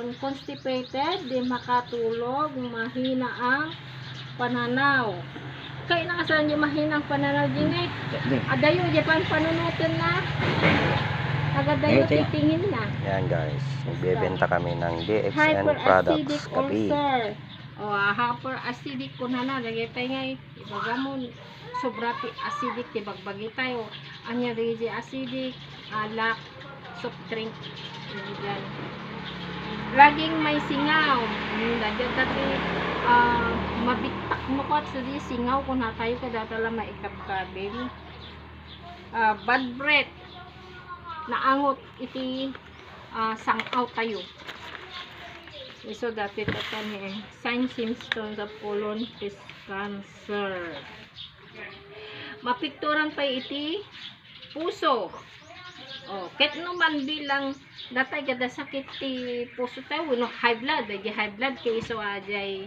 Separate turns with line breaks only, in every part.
karon constipated, di makatulog, mahina ang pananaw. Kaya nakasalan yung mahinang pananaw din eh. Adayo, di pa ang panunutin na. Agadayo, titingin na.
Yan guys, nagbebenta kami ng DXN products. Kapi.
O, uh, hyperacidic ko na na. Lagay tayo nga, ibaga mo, sobra acidic, tibagbagi tayo. Anya acidic, alak, soft drink. Yan. Laging may singaw. Hmm, Lagyan dati, ah, mabitak mo ko at sa singaw kung na tayo kadatala maikapkabing. Ah, bad breath. Naangot iti ah, sangaw tayo. So, dati tatan eh. Signs symptoms of colon cancer. Mapikturan pa iti puso. Oh, ket naman bilang datay kada sakit ti puso tayo, no high blood, di high blood kay iso ajay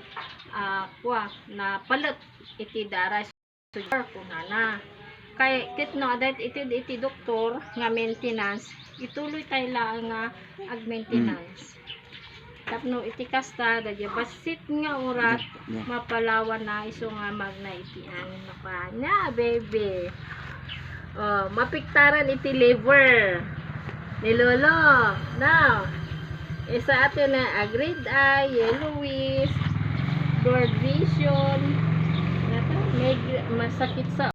ah kwa na palat iti daras sugar kunana. Kay ket no adat iti iti doktor nga maintenance, ituloy tayo lang nga ag maintenance. Tapno iti kasta dagya basit nga oras mapalawan na iso nga magna iti ano na pa baby oh mapiktaran iti liver. Ni lolo now isa ato na agreed eye yellowish blurred vision. Masakit sa